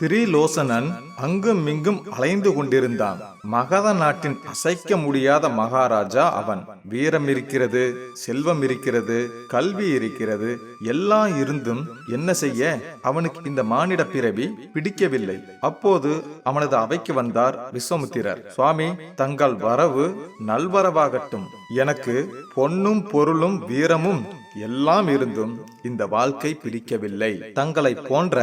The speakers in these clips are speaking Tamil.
திரிலோசனன் அங்கும் இங்கும் அலைந்து கொண்டிருந்தான். மகத நாட்டின் அசைக்க முடியாத மகாராஜா அவன். வீரம் இருக்கிறது செல்வம் இருக்கிறது கல்வி இருக்கிறது எல்லாம் இருந்தும் என்ன செய்ய? அவனுக்கு இந்த மானிட பிறவி பிடிக்கவில்லை. அப்போது அவனது அவைக்கு வந்தார் விஸ்வமுத்திரர். சுவாமி தங்கள் வரவு நல்வரவாகட்டும். எனக்கு பொன்னும் பொருளும் வீரமும் எல்லாம் இருந்தும் இந்த வாழ்க்கை பிடிக்கவில்லை. தங்களை போன்ற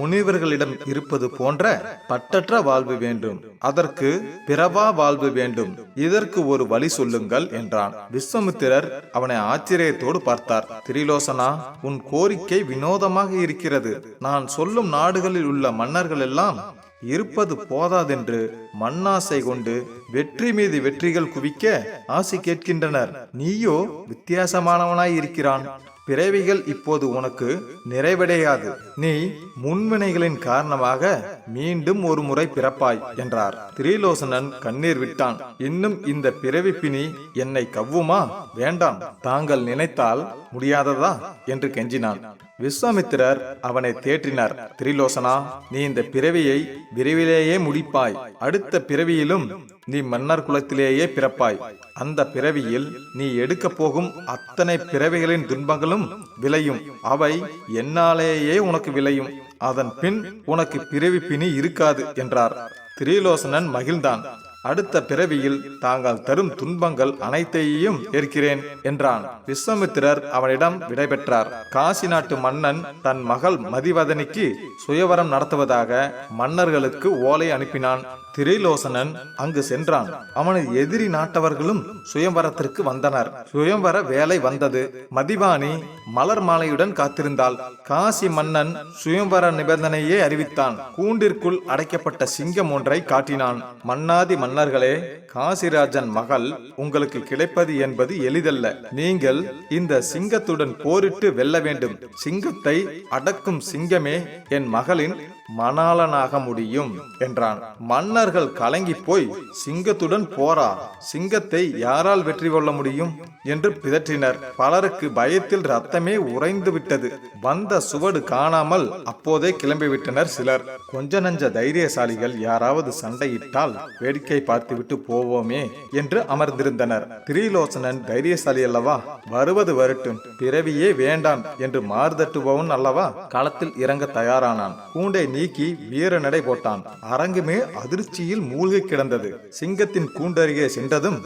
முனிவர்களிடம் இருப்பது போன்ற பட்டற்ற வாழ்வு வேண்டும். அதற்கு பிறவா வாழ்வு வேண்டும். இதற்கு ஒரு வழி சொல்லுங்கள் என்றான். விஸ்வமித்திரர் அவனை ஆச்சரியத்தோடு பார்த்தார். திரிலோசனா உன் கோரிக்கை வினோதமாக இருக்கிறது. நான் சொல்லும் நாடுகளில் உள்ள மன்னர்கள் எல்லாம் இருப்பது போதாதென்று மண்ணாசை கொண்டு வெற்றி மீது வெற்றிகள் குவிக்க ஆசை கேட்கின்றனர். நீயோ வித்தியாசமானவனாய் இருக்கிறான். பிறவிகள் இப்போது உனக்கு நிறைவடையாது. நீ முன்வினைகளின் காரணமாக மீண்டும் ஒரு முறை பிறப்பாய் என்றார். திரிலோசனன் கண்ணீர் விட்டான். இன்னும் இந்த பிறவி பிணி என்னை கவ்வுமா? வேண்டாம். தாங்கள் நினைத்தால் முடியாததா? என்று கெஞ்சினான். விஸ்வாமித்திரர் அவனை தேற்றினார். திரிலோசனா நீ இந்த பிறவியை விரைவிலேயே முடிப்பாய். அடுத்த பிறவியிலும் நீ மன்னர் குலத்திலேயே பிறப்பாய். அந்த பிறவியில் நீ எடுக்க போகும் அத்தனை பிறவிகளின் துன்பங்களும் விளையும். அவை என்னாலேயே உனக்கு விளையும். அதன் பின் உனக்கு பிறவி பிணி இருக்காது என்றார். திரிலோசனன் மகிழ்ந்தான். அடுத்த பிறவியில் தாங்கள் தரும் துன்பங்கள் அனைத்தையும் ஏற்கிறேன் என்றான். விஸ்வமித்திரர் அவனிடம் விடைபெற்றார். காசி நாட்டு மன்னன் தன் மகள் மதிவதனிக்கு சுயவரம் நடத்துவதாக மன்னர்களுக்கு ஓலை அனுப்பினான். திரிலோசனன் அங்கு சென்றான். அவனது எதிரி நாட்டவர்களும் சுயம்வரத்திற்கு வந்தனர். சுயம்வர வேலை வந்தது. மதிவாணி மலர் மாலையுடன் காத்திருந்தாள். காசி மன்னன் சுயம்வர நிபந்தனையே அறிவித்தான். கூண்டிற்குள் அடைக்கப்பட்ட சிங்கம் ஒன்றை காட்டினான். மன்னாதி மன்னர்களே காசிராஜன் மகள் உங்களுக்கு கிடைப்பது என்பது எளிதல்ல. நீங்கள் இந்த சிங்கத்துடன் போரிட்டு வெல்ல வேண்டும். சிங்கத்தை அடக்கும் சிங்கமே என் மகளின் மணாளனாக முடியும் என்றான். மன்னர்கள் கலங்கி போய் சிங்கத்துடன் போரா சிங்கத்தை யாரால் வெற்றி கொள்ள முடியும்? என்று பிதற்றினர். பலருக்கு பயத்தில் ரத்தமே உறைந்து விட்டது. வந்த சுவடு காணாமல் அப்போதே கிளம்பிவிட்டனர் சிலர். கொஞ்ச நஞ்ச தைரியசாலிகள் யாராவது சண்டையிட்டால் வேடிக்கை பார்த்துவிட்டு போவோமே என்று அமர்ந்திருந்தனர். திரிலோசனன் தைரியசாலி அல்லவா? வருவது வரட்டும் பிறவியே வேண்டாம் என்று மாறுதட்டுபவன் அல்லவா? களத்தில் இறங்க தயாரானான். கூண்டை நீக்கி வீர நடை போட்டான். அரங்குமே அதிர்ச்சியில் மூழ்கி கிடந்தது. சிங்கத்தின் கூண்டருகே சென்றதும்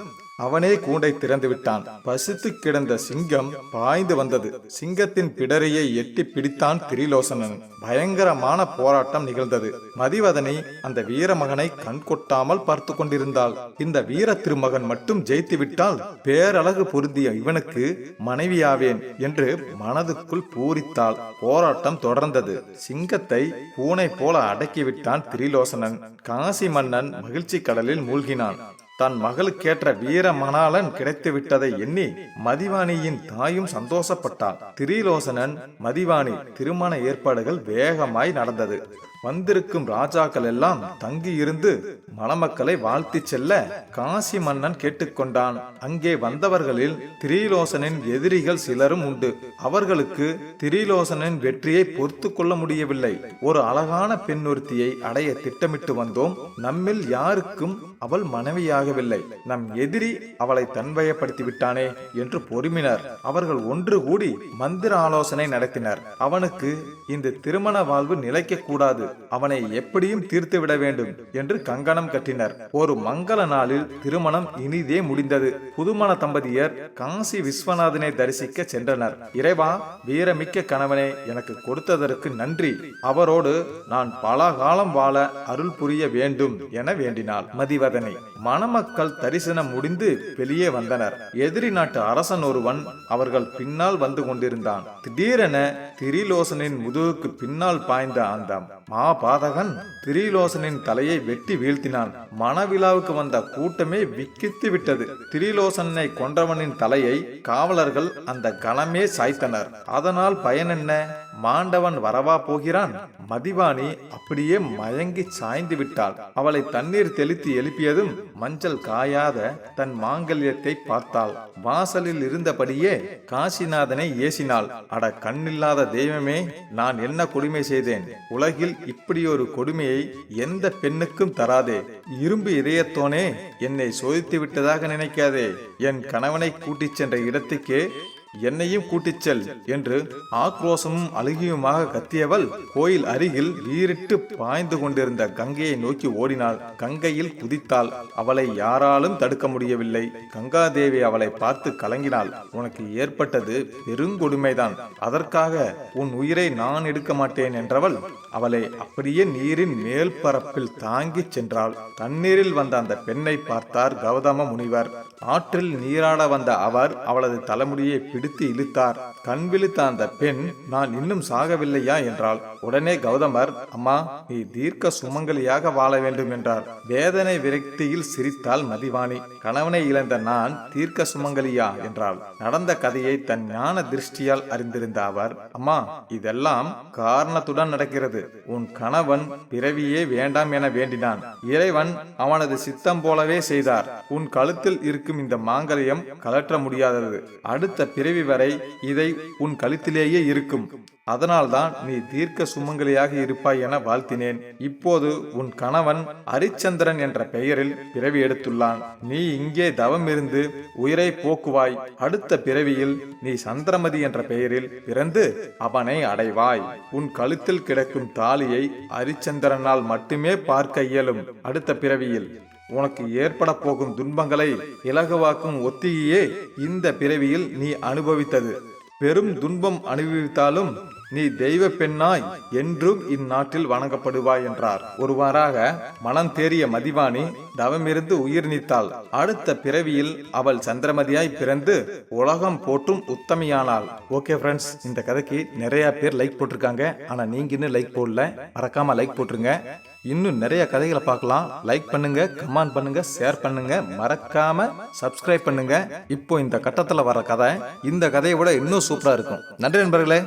அவனே கூண்டை திறந்து விட்டான். பசித்து கிடந்த சிங்கம் பாய்ந்து வந்தது. சிங்கத்தின் பிடரையை எட்டி பிடித்தான் திரிலோசனன். பயங்கரமான போராட்டம் நிகழ்ந்தது. மதிவதனை அந்த வீரமகனை கண் கொட்டாமல் பார்த்து கொண்டிருந்தாள். இந்த வீர திருமகன் மட்டும் ஜெயித்து விட்டால் பேரழகு பொருந்திய இவனுக்கு மனைவியாவேன் என்று மனதுக்குள் பூரித்தாள். போராட்டம் தொடர்ந்தது. சிங்கத்தை பூனை போல அடக்கிவிட்டான் திரிலோசனன். காசி மன்னன் மகிழ்ச்சி கடலில் மூழ்கினான். தன் மகளுக்கேற்ற வீர மணாளன் கிடைத்து விட்டதை எண்ணி மதிவாணியின் தாயும் சந்தோஷப்பட்டான். திரிலோசனன் மதிவாணி திருமண ஏற்பாடுகள் வேகமாய் நடந்தது. வந்திருக்கும் ராஜாக்கள் எல்லாம் தங்கியிருந்து மணமக்களை வாழ்த்தி செல்ல காசி மன்னன் கேட்டுக்கொண்டான். அங்கே வந்தவர்களில் திரிலோசனின் எதிரிகள் சிலரும் உண்டு. அவர்களுக்கு திரிலோசனின் வெற்றியை பொறுத்து கொள்ள முடியவில்லை. ஒரு அழகான பெண்ணொருத்தியை அடைய திட்டமிட்டு வந்தோம். நம்மில் யாருக்கும் அவள் மனைவியாகவில்லை. நம் எதிரி அவளை தன்வயப்படுத்தி விட்டானே என்று பொறுமினர். அவர்கள் ஒன்று கூடி மந்திர ஆலோசனை நடத்தினர். அவனுக்கு இந்த திருமண வாழ்வு நிலைக்க கூடாது. அவனை எப்படியும் தீர்த்து விட வேண்டும் என்று கங்கணம் கட்டினர். ஒரு மங்கள நாளில் திருமணம் இனிதே முடிந்தது. புதுமண தம்பதியர் காசி விஸ்வநாதனை தரிசிக்க சென்றனர். இறைவா வீரமிக்க கணவனை எனக்கு கொடுத்ததற்கு நன்றி. அவரோடு நான் பல காலம் வாழ அருள் புரிய வேண்டும் என வேண்டினாள். மதிவதனை மணமக்கள் தரிசனம் முடிந்து வெளியே வந்தனர். எதிரி நாட்டு அரசன் ஒருவன் அவர்கள் பின்னால் வந்து கொண்டிருந்தான். திடீரென திரிலோசனின் முதுகுக்கு பின்னால் பாய்ந்த அந்த மாபாதகன் திரிலோசனின் தலையை வெட்டி வீழ்த்தினான். மணவிழாவுக்கு வந்த கூட்டமே விக்கித்து விட்டது. திரிலோசனை கொன்றவனின் தலையை காவலர்கள் அந்த கணமே சாய்த்தனர். அதனால் பயன் என்ன? மாண்டவன் வரவா போகிறான்? மதிவாணி அப்படியே மயங்கி சாய்ந்து விட்டாள். அவளை தண்ணீர் தெளித்து எழுப்பியதும் மஞ்சள் காயாத தன் மாங்கல்யத்தை பார்த்தாள். வாசலில் இருந்தபடியே காசிநாதனை ஏசினாள். அட கண்ணில்லாத தெய்வமே நான் என்ன கொடுமை செய்தேன்? உலகில் இப்படி ஒரு கொடுமையை எந்த பெண்ணுக்கும் தராதே. இரும்பு இதயத்தோனே என்னை சோதித்து விட்டதாக நினைக்காதே. என் கணவனை கூட்டிச் சென்ற இடத்துக்கே என்னையும் கூட்டிச் செல் என்று ஆக்ரோசமும் அழுகியுமாக கத்தியவள் கோயில் அருகில் வீரிட்டு பாய்ந்து கொண்டிருந்த கங்கையை நோக்கி ஓடினாள். கங்கையில் குதித்தாள். அவளை யாராலும் தடுக்க முடியவில்லை. கங்காதேவி அவளை பார்த்து கலங்கினாள். உனக்கு ஏற்பட்டது பெருங்கொடுமைதான். அதற்காக உன் உயிரை நான் எடுக்க மாட்டேன் என்றவள் அவளை அப்படியே நீரின் மேல் பரப்பில் தாங்கிச் சென்றாள். தண்ணீரில் வந்த அந்த பெண்ணை பார்த்தார் கௌதம முனிவர். ஆற்றில் நீராட வந்த அவர் அவளது தலைமுடியை பிடித்து இழுத்தார். கண் விழித்த அந்த பெண் நான் இன்னும் சாகவில்லையா? என்றாள். உடனே கௌதமர் அம்மா நீ தீர்க்க சுமங்கலியாக வாழ வேண்டும் என்றார். வேதனை விரக்தியில் சிரித்தாள் மதிவாணி. கணவனை இழந்த நான் தீர்க்க சுமங்கலியா? என்றாள். நடந்த கதையை தன் ஞான திருஷ்டியால் அறிந்திருந்த அவர் அம்மா இதெல்லாம் காரணத்துடன் நடக்கிறது. உன் கணவன் பிறவியே வேண்டாம் என வேண்டினான். இறைவன் அவனது சித்தம் போலவே செய்தார். உன் கழுத்தில் இருக்கும் இந்த மாங்கல்யம் கலற்ற முடியாதது. அடுத்த பிறவி வரை இதை உன் கழுத்திலேயே இருக்கும். அதனால்தான் நீ தீர்க்க சுமங்கலியாக இருப்பாய் என வாழ்த்தினேன். இப்போது உன் கணவன் ஹரிச்சந்திரன் என்ற பெயரில் பிறவி எடுத்துள்ளான். நீ இங்கே தவம் இருந்து உயிரை போக்குவாய். அடுத்த பிறவியில் நீ சந்திரமதி என்ற பெயரில் பிறந்து அவனை அடைவாய். உன் கழுத்தில் கிடக்கும் தாலியை ஹரிச்சந்திரனால் மட்டுமே பார்க்க இயலும். அடுத்த பிறவியில் உனக்கு ஏற்பட போகும் துன்பங்களை இலகுவாக்கும் ஒத்திகையே இந்த பிறவியில் நீ அனுபவித்தது. பெரும் துன்பம் அனுபவித்தாலும் நீ தெய்வ பெண்ணாய் என்றும் இந்நாட்டில் வணங்கப்படுவாய் என்றார். ஒருவாறாக மனம் தேறிய மதிவாணி தவமிருந்து உயிர் நீத்தாள். அடுத்த பிறவியில் அவள் சந்திரமதியாய் பிறந்து உலகம் போற்றும் உத்தமையானாள். ஓகே ஃப்ரெண்ட்ஸ் இந்த கதைக்கு நிறைய பேர் லைக் போட்டிருக்காங்க. ஆனா நீங்க இன்னும் லைக் போடல. மறக்காம லைக் போட்டுருங்க. இன்னும் நிறைய கதைகளை பார்க்கலாம். லைக் பண்ணுங்க கமெண்ட் பண்ணுங்க ஷேர் பண்ணுங்க. மறக்காம சப்ஸ்கிரைப் பண்ணுங்க. இப்போ இந்த கட்டத்தில் வர கதை இந்த கதையை விட இன்னும் சூப்பரா இருக்கும். நன்றி நண்பர்களே.